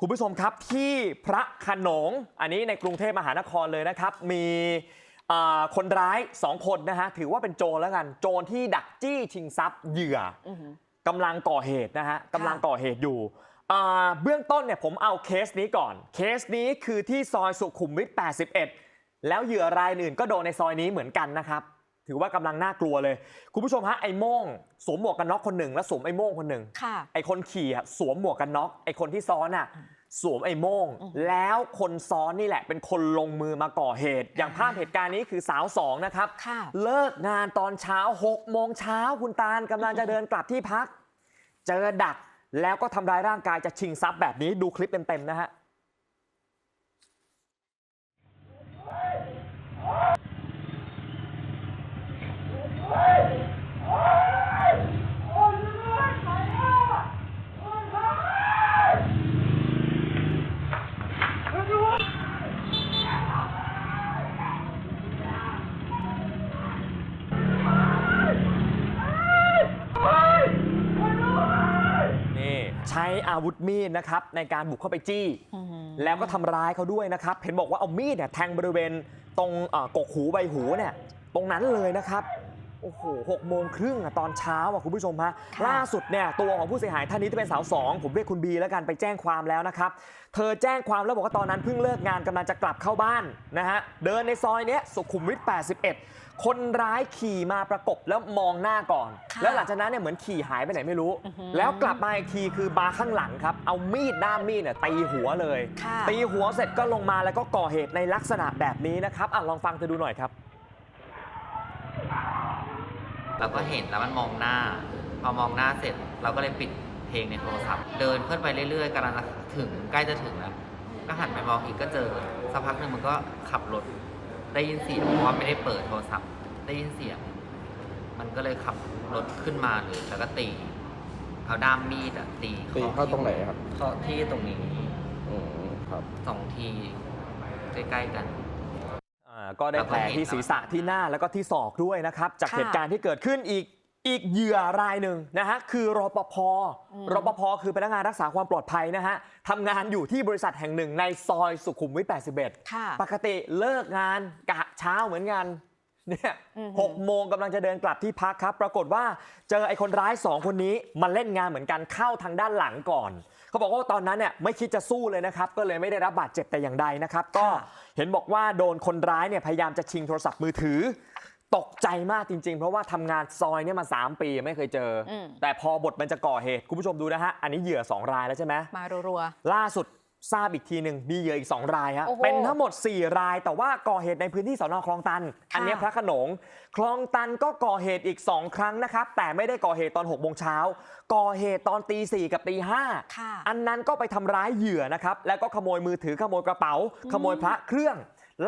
คุณผู้ชมครับที่พระโขนงอันนี้ในกรุงเทพมหานครเลยนะครับ มีอ่าคนร้าย 2 คนนะฮะถือว่าเป็นโจรแล้วกัน โจรที่ดักจี้ชิงทรัพย์เหยื่ออือหือกำลังก่อเหตุนะฮะกำลังก่อเหตุอยู่อ่าเบื้องต้นเนี่ยผมเอาเคสนี้ก่อน เคสนี้คือที่ซอยสุขุมวิท 81 แล้วเหยื่อรายอื่นก็โดนในซอยนี้เหมือนกันนะครับ ถือว่ากำลังน่ากลัวเลย คุณผู้ชมฮะไอ้โม่งสวมหมวกกันน็อกคนหนึ่งแล้วสวมไอ้โม่งคนหนึ่งค่ะไอ้คนขี่อะสวมหมวกกันน็อกไอ้คนที่ซ้อนอะสวมไอ้โม่งอืมแล้วคนซ้อนนี่แหละ เป็นคนลงมือมาก่อเหตุ อย่างอ่าภาพเหตุการณ์นี้คือสาวสองนะครับค่ะเลิกงานตอนเช้า6โมงเช้าคุณตาลกำลังจะเดินกลับที่พัก เจอดักแล้วก็ทำร้ายร่างกายจะชิงทรัพย์แบบนี้ดูคลิปเต็มๆนะฮะ นี่ ใช้อาวุธมีดนะครับในการบุกเข้าไปจี้อือหือแล้วก็ทำร้ายเขาด้วยนะครับ เห็นบอกว่าเอามีดเนี่ยแทงบริเวณตรงเอ่อกกหูใบหูเนี่ยตรงนั้นเลยนะครับ โอ้โหหกโมงครึ่งอะตอนเช้าอะคุณผู้ชมฮะ ค่ะ ล่าสุดเนี่ยตัวของผู้เสียหายท่านนี้ที่เป็นสาวสองผมเรียกคุณบีแล้วกันไปแจ้งความแล้วนะครับ เธอแจ้งความแล้วบอกว่าตอนนั้นเพิ่งเลิกงานกำลังจะกลับเข้าบ้านนะฮะ เดินในซอยเนี้ยสุขุมวิท 81 คนร้ายขี่มาประกบแล้วมองหน้าก่อน ค่ะแล้วหลังจากนั้นเนี่ยเหมือนขี่หายไปไหนไม่รู้ อือหือ แล้วกลับมาอีกทีคือมาข้างหลังครับเอามีดด้ามมีดเนี่ยตีหัวเลย ค่ะ ตีหัวเสร็จก็ลงมาแล้วก็ก่อเหตุในลักษณะแบบนี้นะครับอะลองฟังเธอดูหน่อยครับ เราก็เห็นแล้วมันมองหน้า พอมองหน้าเสร็จเราก็เลยปิดเพลงในโทรศัพท์ เดินขึ้นไปเรื่อยๆกำลังจะถึงใกล้จะถึงแล้ว ก็หันไปมองอีกก็เจอ สักพักหนึ่งมันก็ขับรถ ได้ยินเสียงเพราะว่าไม่ได้เปิดโทรศัพท์ ได้ยินเสียง มันก็เลยขับรถขึ้นมาเลย แล้วก็ตี เอาด้ามมีดอะตีตีเข้าตรงไหนครับ เข้าที่ตรงนี้อืมครับสองทีใกล้ๆกันอ่า ก็ได้แผลที่ศีรษะที่หน้าแล้วก็ที่ศอกด้วยนะครับ จากค่ะเหตุการณ์ที่เกิดขึ้นอีกอีกเหยื่อรายหนึ่งนะฮะคือรปภอืมรปภคือพนักงานรักษาความปลอดภัยนะฮะทำงานอยู่ที่บริษัทแห่งหนึ่งในซอยสุขุมวิท 81ค่ะปกติเลิกงานกะเช้าเหมือนกัน เนี่ยอือหือหกโมงกำลังจะเดินกลับที่พักครับ ปรากฏว่าเจอไอ้คนร้ายสองคนนี้มาเล่นงานเหมือนกันเข้าทางด้านหลังก่อน เขาบอกว่าตอนนั้นเนี่ยไม่คิดจะสู้เลยนะครับ ก็เลยไม่ได้รับบาดเจ็บแต่อย่างใดนะครับ ก็เห็นบอกว่าโดนคนร้ายเนี่ยพยายามจะชิงโทรศัพท์มือถือ ตกใจมากจริง ๆ เพราะว่าทำงานซอยเนี่ยมา 3 ปีไม่เคยเจออมแต่พอบทมันจะก่อเหตุคุณผู้ชมดูนะฮะอันนี้เหยื่อ 2 รายแล้วใช่ไหมมารัวล่าสุด ทราบอีกทีหนึ่งมีเหยื่ออีก 2 รายฮะ โอ้โหเป็นทั้งหมด 4 ราย แต่ว่าก่อเหตุในพื้นที่สอนอคลองตันค่ะอันเนี้ยพระโขนง คลองตันก็ก่อเหตุอีก 2 ครั้งนะครับ แต่ไม่ได้ก่อเหตุตอน6โมงเช้า ก่อเหตุตอนตีสี่กับตีห้าๆค่ะ อันนั้นก็ไปทำร้ายเหยื่อนะครับ แล้วก็ขโมยมือถือขโมยกระเป๋า ขโมยพระเครื่อง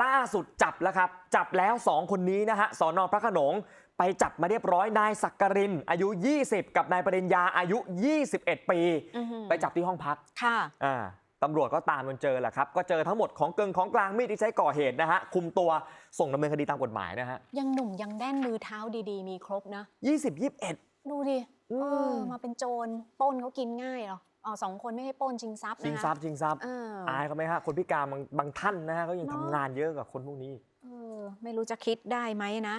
ล่าสุดจับแล้วครับ จับแล้ว 2 คนนี้นะฮะสอนอพระโขนง ไปจับมาเรียบร้อยนายสักกริน อายุ 20 กับนายปริญญาอายุ 21 ปี อือหือไปจับที่ห้องพัก ค่ะ อ่า ตำรวจก็ตามจนเจอแหละครับ ก็เจอทั้งหมดของเกิงของกลางมีดที่ใช้ก่อเหตุนะฮะ คุมตัวส่งดำเนินคดีตามกฎหมายนะฮะ ยังหนุ่มยังแน่นมือเท้าดีๆ มีครบนะ 20 21 ดูดิอืเอมอมาเป็นโจรปล้นเขากินง่ายเหรออ๋อสองคนไม่ให้ปล้นชิงทรัพย์นะชิงทรัพย์ชิงทรัพย์เอออายเขาไหมฮะ คนพิการบางบางท่านนะฮะก็ยังเนอะ ทำงานเยอะกว่าคนพวกนี้อีกเออไม่รู้จะคิดได้ไหมนะ